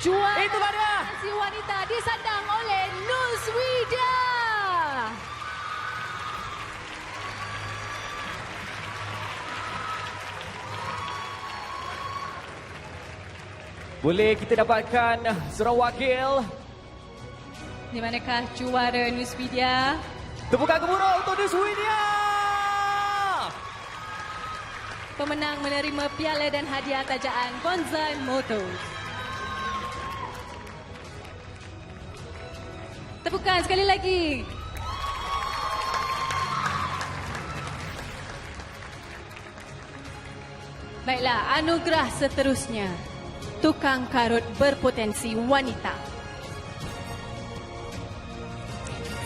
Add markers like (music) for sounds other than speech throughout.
Juara Itulah dia. si wanita disandang oleh Nuswida. Boleh kita dapatkan seorang wakil. Di manakah juara Nuswidia? Tepukan gemuruh untuk Nuswidia. Pemenang menerima piala dan hadiah tajaan Bonsai Motors. Tepukan sekali lagi. Baiklah, anugerah seterusnya. Tukang karut berpotensi wanita.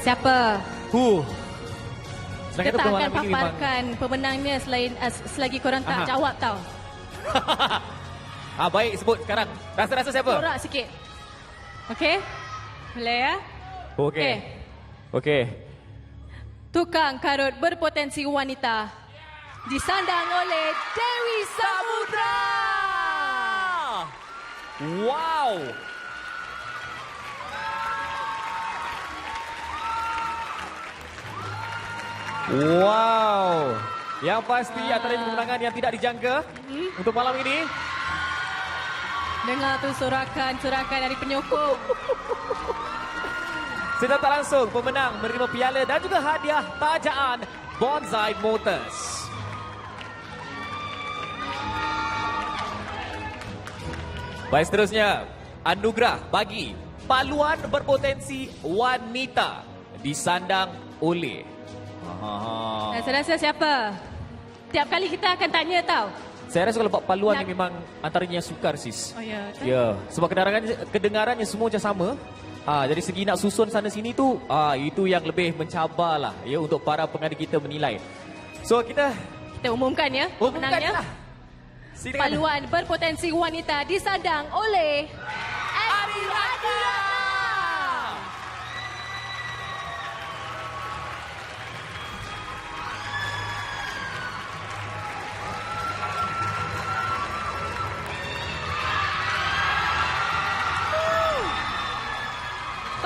Siapa? Huh. Sedangkan Kita akan memang paparkan pemenangnya selain uh, selagi korang tak Aha. jawab tau. (laughs) ah baik sebut sekarang. Rasa-rasa siapa? Corak sikit. Okey? Boleh ya? Okey. Okey. Tukang karut berpotensi wanita disandang oleh Dewi Samudra. Wow. Wow. Yang pasti antara kemenangan yang tidak dijangka untuk malam ini. Dengar tu sorakan-sorakan dari penyokong. (laughs) Secara tak langsung pemenang menerima piala dan juga hadiah tajaan Bonsai Motors. Baik seterusnya, anugerah bagi paluan berpotensi wanita disandang oleh. Dan Ha. saya rasa siapa? Tiap kali kita akan tanya tau. Saya rasa kalau buat paluan Nak- ni memang antaranya yang sukar sis. Oh ya. Ya, sebab kedengarannya, kedengarannya semua macam sama. Ah, jadi segi nak susun sana sini tu, ah, itu yang lebih mencabar lah ya untuk para pengadi kita menilai. So kita Kita umumkan ya umumkan pemenangnya. lah. Silakan. Paluan berpotensi wanita disandang oleh Adi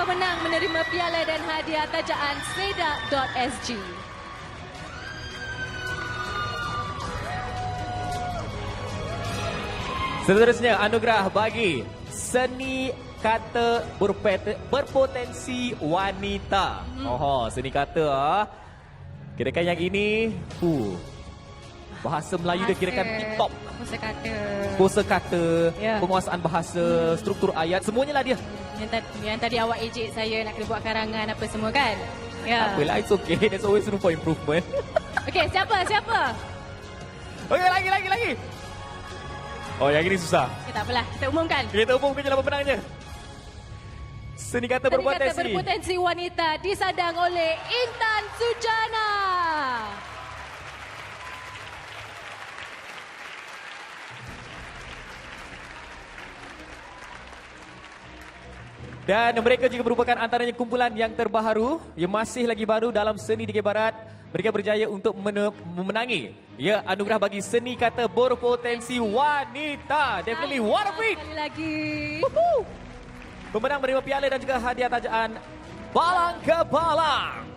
Pemenang menerima piala dan hadiah tajaan Seda.sg. Seterusnya anugerah bagi seni kata berpotensi wanita. Oh, seni kata ah. Kirakan yang ini, uh, bahasa Melayu dia kirakan tip-top. Saya kata? Kosa kata, Ya. penguasaan bahasa, struktur ayat, semuanya lah dia. Yang, tadi, yang tadi awak ejek saya nak kena buat karangan apa semua kan? Ya. Tak apalah, it's okay. There's always room for improvement. (laughs) Okey, siapa? Siapa? Okey, lagi, lagi, lagi. Oh, yang ini susah. Okay, tak apalah, kita umumkan. Kita umumkan je lah pemenangnya. Seni kata kata berpotensi. berpotensi wanita disadang oleh Intan Sujana. Dan mereka juga merupakan antaranya kumpulan yang terbaru yang masih lagi baru dalam seni DK Barat. Mereka berjaya untuk memenangi ya anugerah bagi seni kata berpotensi wanita. Definitely what a feat. Sekali lagi. Pemenang menerima piala dan juga hadiah tajaan Balang ke Balang.